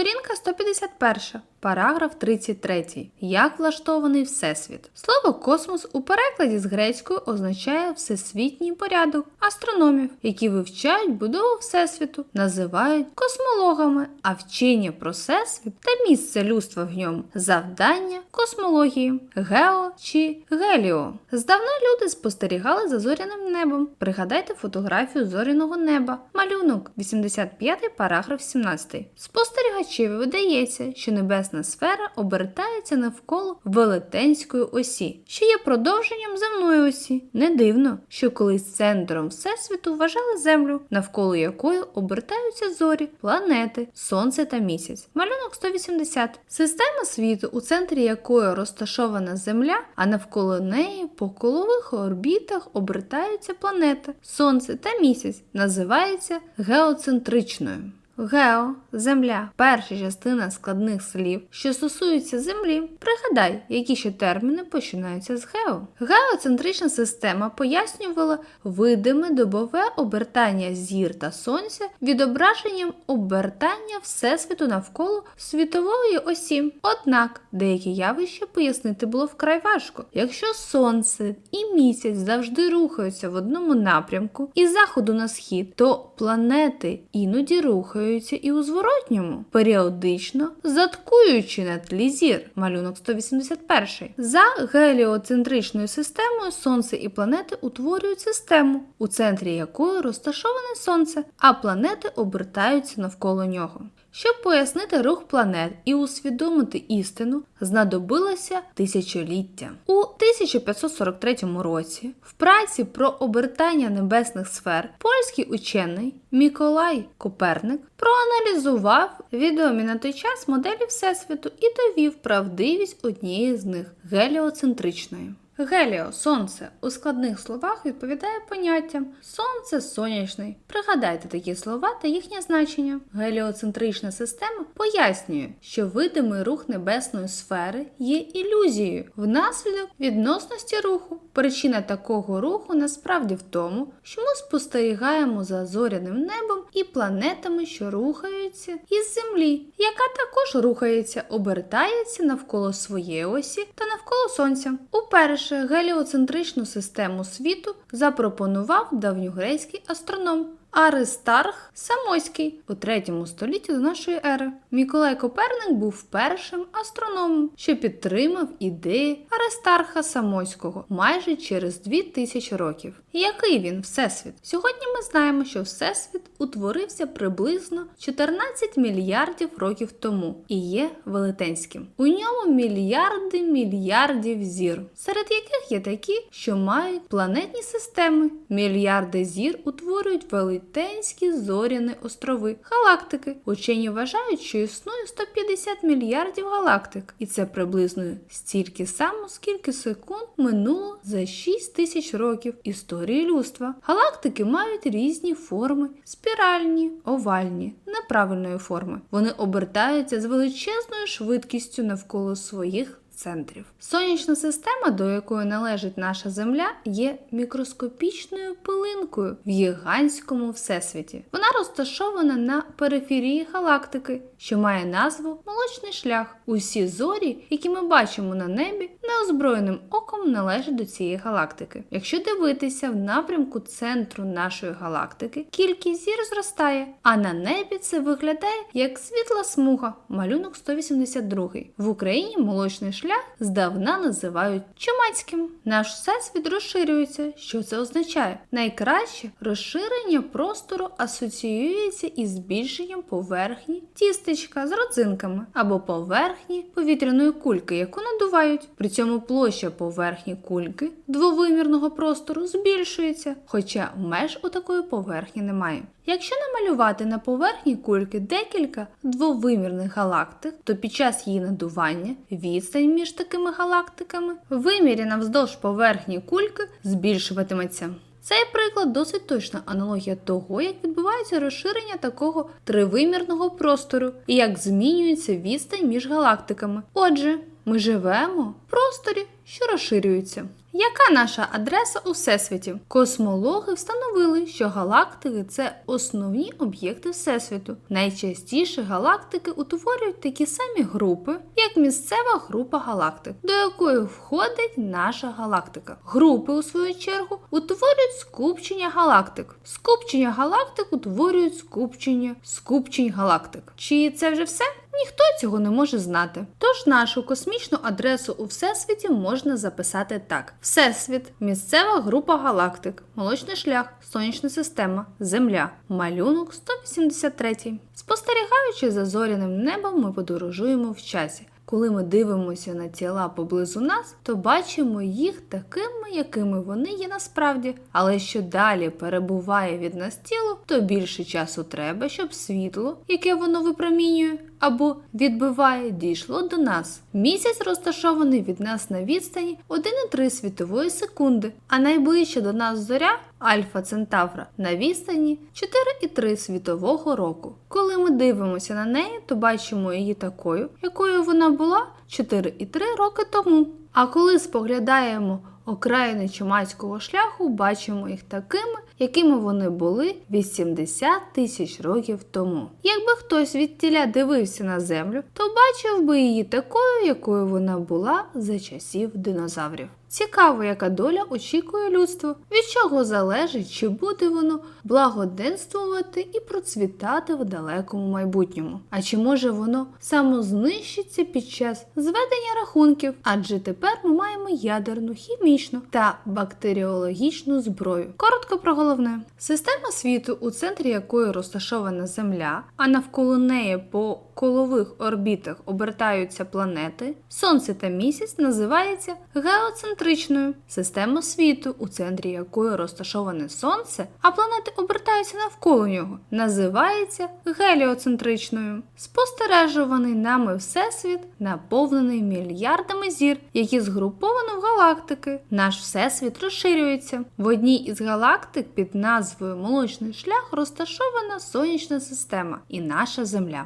Сторінка 151. Параграф 33. Як влаштований Всесвіт? Слово космос у перекладі з грецької означає всесвітній порядок. Астрономів, які вивчають будову Всесвіту, називають космологами, а вчення про Всесвіт та місце людства в ньому завдання космології, гео чи геліо. Здавна люди спостерігали за зоряним небом. Пригадайте фотографію зоряного неба. Малюнок 85 параграф 17. Спостерігачеві видається, що небесна сфера обертається навколо велетенської осі, що є продовженням земної осі. Не дивно, що колись центром Всесвіту вважали Землю, навколо якої обертаються зорі, планети, Сонце та місяць. Малюнок 180. Система світу, у центрі якої розташована Земля, а навколо неї по колових орбітах обертаються планети, Сонце та місяць, називається геоцентричною. Гео, земля, перша частина складних слів, що стосуються землі. Пригадай, які ще терміни починаються з гео. Геоцентрична система пояснювала видиме добове обертання зір та сонця відображенням обертання Всесвіту навколо світової осі. Однак деякі явища пояснити було вкрай важко. Якщо сонце і місяць завжди рухаються в одному напрямку із заходу на схід, то планети іноді рухаються і у зворотньому, періодично заткуючи на тлі зір. Малюнок 181. За геліоцентричною системою Сонце і планети утворюють систему, у центрі якої розташоване Сонце, а планети обертаються навколо нього. Щоб пояснити рух планет і усвідомити істину, знадобилося тисячоліття. У 1543 році в праці про обертання небесних сфер польський учений Миколай Коперник проаналізував відомі на той час моделі Всесвіту і довів правдивість однієї з них геліоцентричної. Геліо, сонце у складних словах відповідає поняттям сонце сонячний. Пригадайте такі слова та їхнє значення. Геліоцентрична система пояснює, що видимий рух небесної сфери є ілюзією внаслідок відносності руху. Причина такого руху насправді в тому, що ми спостерігаємо за зоряним небом і планетами, що рухаються із Землі, яка також рухається, обертається навколо своєї осі та навколо Сонця. Уперше геліоцентричну систему світу запропонував давньогрецький астроном Аристарх Самойський у 3 столітті до нашої ери. Миколай Коперник був першим астрономом, що підтримав ідеї Аристарха Самойського майже через 2000 років. Який він всесвіт? Сьогодні ми знаємо, що всесвіт утворився приблизно 14 мільярдів років тому і є велетенським. У ньому мільярди мільярдів зір, серед яких є такі, що мають планетні системи. Мільярди зір утворюють велетенські велетенські зоряні острови, галактики. Учені вважають, що існує 150 мільярдів галактик, і це приблизно стільки само, скільки секунд минуло за 6 тисяч років історії людства. Галактики мають різні форми: спіральні, овальні, неправильної форми. Вони обертаються з величезною швидкістю навколо своїх центрів. Сонячна система, до якої належить наша Земля, є мікроскопічною пилинкою в гігантському всесвіті. Вона розташована на периферії галактики, що має назву Молочний шлях. Усі зорі, які ми бачимо на небі, неозброєним оком належать до цієї галактики. Якщо дивитися в напрямку центру нашої галактики, кількість зір зростає, а на небі це виглядає як світла смуга, малюнок 182. В Україні молочний шлях шлях здавна називають чумацьким. Наш всесвіт розширюється. Що це означає? Найкраще розширення простору асоціюється із збільшенням поверхні тістечка з родзинками або поверхні повітряної кульки, яку надувають. При цьому площа поверхні кульки двовимірного простору збільшується, хоча меж у такої поверхні немає. Якщо намалювати на поверхні кульки декілька двовимірних галактик, то під час її надування відстань між такими галактиками виміряна вздовж поверхні кульки збільшуватиметься. Цей приклад досить точна аналогія того, як відбувається розширення такого тривимірного простору і як змінюється відстань між галактиками. Отже, Ми живемо в просторі, що розширюється. Яка наша адреса у Всесвіті? Космологи встановили, що галактики це основні об'єкти Всесвіту. Найчастіше галактики утворюють такі самі групи, як місцева група галактик, до якої входить наша галактика. Групи, у свою чергу, утворюють скупчення галактик. Скупчення галактик утворюють скупчення скупчень галактик. Чи це вже все? Ніхто цього не може знати. Тож нашу космічну адресу у Всесвіті можна записати так: Всесвіт, місцева група галактик, молочний шлях, сонячна система, Земля, малюнок 183. Спостерігаючи за зоряним небом, ми подорожуємо в часі. Коли ми дивимося на тіла поблизу нас, то бачимо їх такими, якими вони є насправді. Але що далі перебуває від нас тіло, то більше часу треба, щоб світло, яке воно випромінює або відбиває, дійшло до нас. Місяць розташований від нас на відстані 1,3 світової секунди, а найближча до нас зоря Альфа Центавра на відстані 4,3 світового року. Коли ми дивимося на неї, то бачимо її такою, якою вона була 4,3 роки тому. А коли споглядаємо окраїни чумацького шляху, бачимо їх такими, якими вони були 80 тисяч років тому. Якби хтось від тіля дивився на землю, то бачив би її такою, якою вона була за часів динозаврів. Цікаво, яка доля очікує людство, від чого залежить, чи буде воно благоденствувати і процвітати в далекому майбутньому. А чи може воно самознищиться під час зведення рахунків? Адже тепер ми маємо ядерну, хімічну та бактеріологічну зброю. Коротко про головне: система світу, у центрі якої розташована Земля, а навколо неї по колових орбітах обертаються планети, Сонце та місяць називається геоцентричною. Система світу, у центрі якої розташоване Сонце, а планети обертаються навколо нього, називається геліоцентричною. Спостережуваний нами Всесвіт наповнений мільярдами зір, які згруповано в галактики. Наш Всесвіт розширюється. В одній із галактик під назвою Молочний шлях розташована сонячна система і наша Земля.